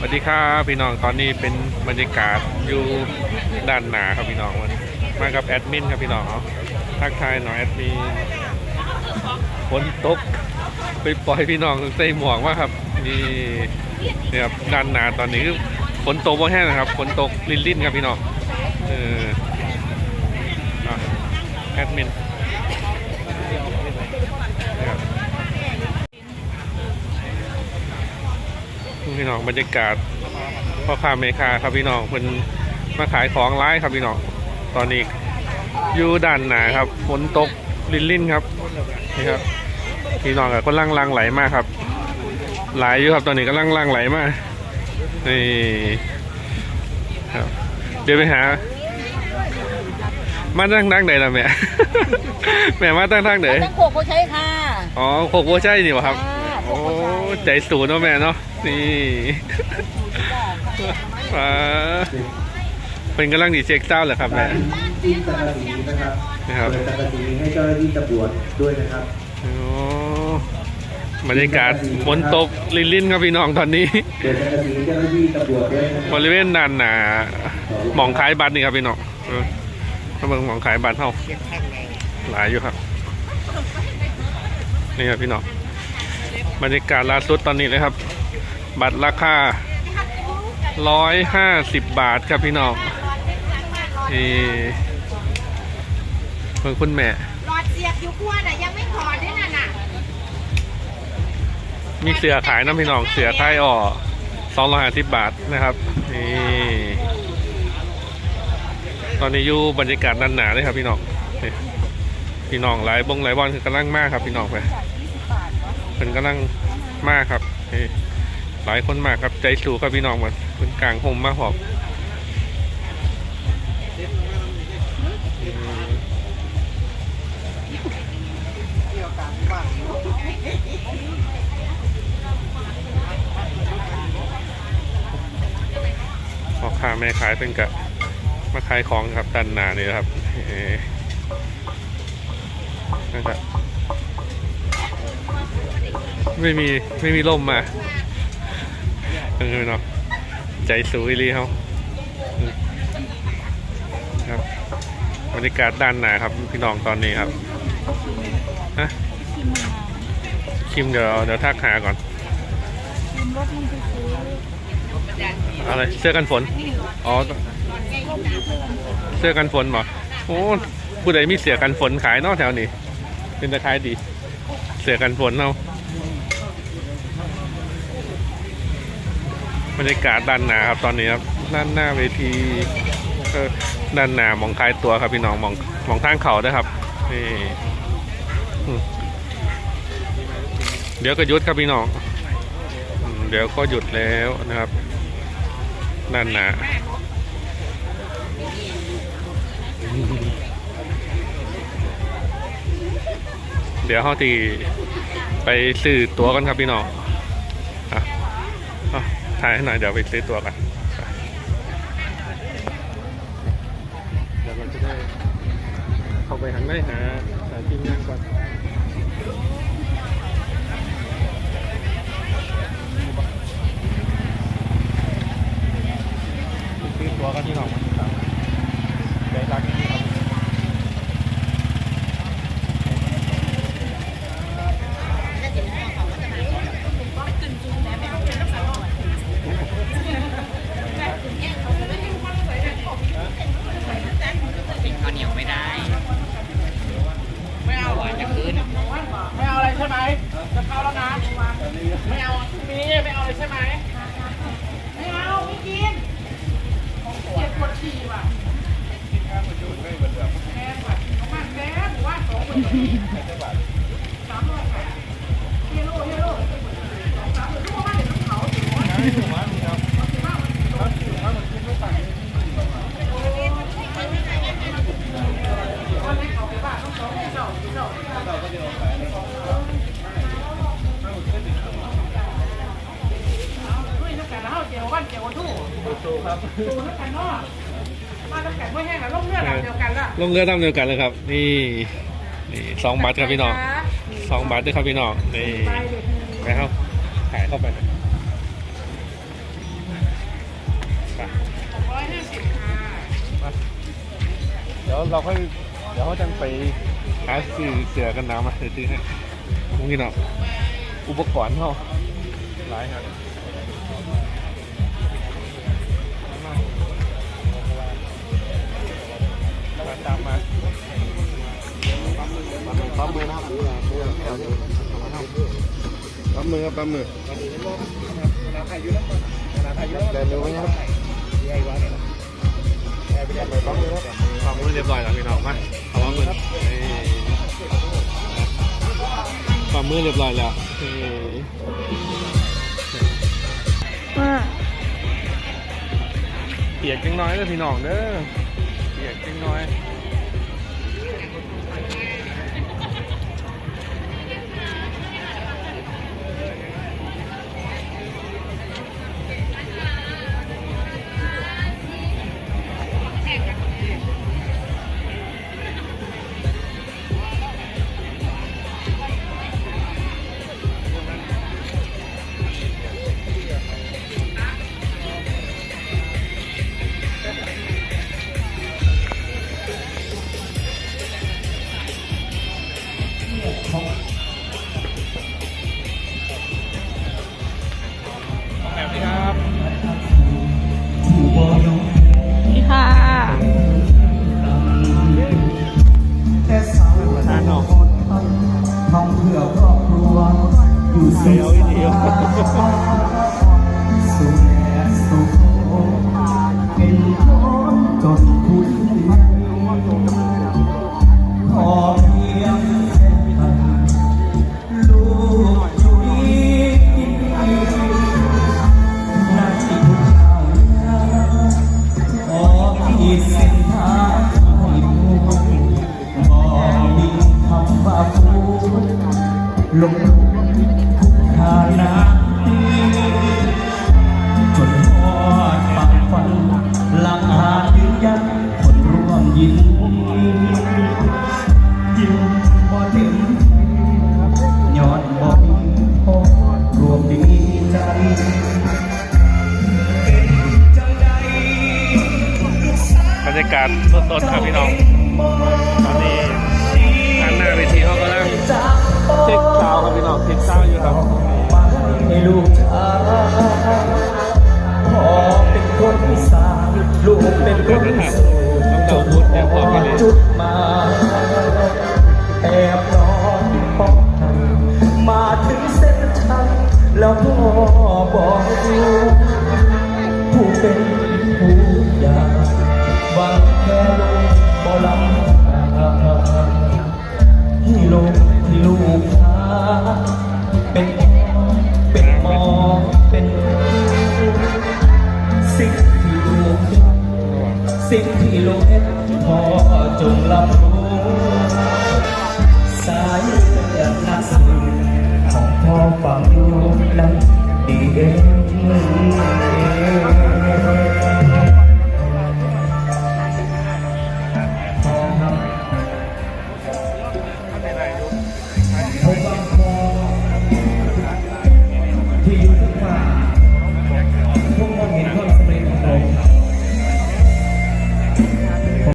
สวัสดีครับพี่น้องตอนนี้เป็นบรรยากาศอยู่ด้านหนาครับพี่น้องวันมากับแอดมินครับพี่น้องทักทายหน่อยแอดมินฝนตกไปปล่อยพี่น้องใส่หมวกว่าครับนี่เนี่ยครับด้านหนาตอนนี้คือฝนตกว่าแห้งนะครับฝนตกลิ่นๆครับพี่น้องเออแอดมิน พี่น้องบรรยากาศพ่อค้าเมคาครับพี่น้องเพิ่นมาขายของร้ายครับพี่น้องตอนนี้อยู่ด้านหนาครับฝนตกลินลินๆครับนี่ครับพี่น้องกับก็ลังลังไหลมากครับหลายอยู่ครับตอนนี้ก็ลังลังไหลมากนี่ครับเดี๋ยวไปหามาตั้งทางไหนล่ะแม่ แม่มาตั้งทางไหนตั้งโขกเขาใช้ค่ะ อ๋อโคกโบใช่นี่วะครับอ่าโขโอ้กโบ ใช่ใจสูงเนาะแม่เนาะนี่อ่าเป็นกำลังดีเช็คเจ้าเหรอครับแม่ที่สังกะสีนะครับนะครับเปิดสังกะสีให้เจ้าหน้าที่ตำรวจด้วยนะครับโอ้บรรยากาศฝนตกลินลินๆครับพี่น้องตอนนี้เปิดสังกะสีให้เจ้าหน้าที่ตำรวจด้วยนะคบรับริเวณด้านหนาหมองขายบัตรนี่ครับพี่น้องเออถ้าเบิ่งหมองขายบัตรเท่าหลายอยู่ครับ นี่ครับพี่น้อง บรรยากาศล่าสุดตอนนี้เลยครับ บัตรราคาร้อยห้าสิบบาทครับพี่น้องนี่เพิ่งคุณแม่หลอดเสียบอยู่ขั้วน่ะยังไม่ถอดด้วยน่ะน่ะมีเสือขายน้ำพี่น้องเสือไทยอ่อสองร้อยห้าสิบบาทนะครับนี่ตอนนี้อยู่บรรยากาศนันหนาเลยครับพี่น้องนี่พี่น้องหลายบงหลายบอลคือกำลังมากครับพี่น้องไป เป็นกำลังมากครับหลายคนมากครับใจสู้ครับพี่น้องมันเป็นกลางห่มมากหอบพ่อค้าแม่ขายเป็นกะมาขายของครับดันหนานี่นะครับเอ่นะครับ ไม่มีไม่มีร่มมาเออเนาะใจสูอีลีเขาครับบรรยากาศด้านหนาครับพี่น้องตอนนี้ครับฮะคิมเดี๋ยวเดี๋ยวทักหาก่อนอะไรเสื้อกันฝนอ๋อเสื้อกันฝนหรอโอ้ผู้ใดมีเสื้อกันฝนขายนอกแถวนี้เป็นตะขายดี เสื้อกันฝนเรา บรรยากาศด้านหนาครับตอนนี้ครับด้านหน้าเวทีเออด้านหน้ามองคลายตัวครับพี่น้องมองมองทางเขาด้วยครับนี่เดี๋ยวก็หยุดครับพี่น้องเดี๋ยวก็หยุดแล้วนะครับด้านหน้าเดี๋ยวเขาตีไปซื้อตัวกันครับพี่น้อง ถ่ายให้หน่อยเดี๋ยวไปซื้อตัวกันเดี๋ยวเราจะได้เข้าไปข้างในหาหาทีมงานก่อน ใช่ไหมจะเข้าแล้วนะไม่เอาพรุ่งนี้ไม่เอาเลยใช่ไหมไม่เอาไม่กินเจ็บปวดที่ว่ะกินข้าวมันดูดไม่เหมือนเดิมแพงกว่าน้มันแพงหรือว่าสองหมื่น ทูครับทูน้ำแข็งเนาะมาน้ำแข็งไม่แห้งแล้วลงเลือดเดียวกันละลงเรือตามเดียวกันเลยครับ นี่นี่สองบาทครับพี่น้องสองบาทด้วยครับพี่น้องนี่ไปเด็กไปเข้าขายเข้าไปหน่อยร้อยห้าสิบค่ะมาเดี๋ยวเราค่อยเดี๋ยวเขาจะไปหาซื้อเสือกันหนาวมาเดี๋ยวซื้อให้พวกนี้เนาะอุปกรณ์เขาหลายครับ หมมือครับปั๊มมือแต่มือไว้ครับปั๊มมือครับความมือเรียบร้อยแล้วพี่น้องมาเอาความมือครับความมือเรียบร้อยแล้วเปียกจังน้อยเลยพี่น้องเด้อเปียกจังน้อย เซลล์อีเดียวสุขแสนสุขเป็นคนจนคุณขอเพียงแค่ท่านลูกอยู่ดีในทุกเช้าขอที่เส้นทางให้มุ่งบ่มีคำว่าพูดลง นะจนทอดปากฟันหลังหายืนยันคนร่วมยินยินบ่ถึงย้อนบ่มีพอรวมดีใจบรรยากาศสดๆครับพี่น้อง ตอนนี้ทางหน้าเวทีเขากำลังเช็คซาวครับพี่น้องเช็คซาวอยู่ครับ ให้ลูกจ้าพ่อเป็นคนอีสานลูกเป็นคนโสดจนพอจุดมาแอบนอนป้องกันมาถึงเส้นชัยแล้วพ่อบอกผู้เป็น สิ่งที่ลูกเห็นพอจงรับรู้สายเลือดนักสืบของพ่อฝังอยู่นั้นดีเอง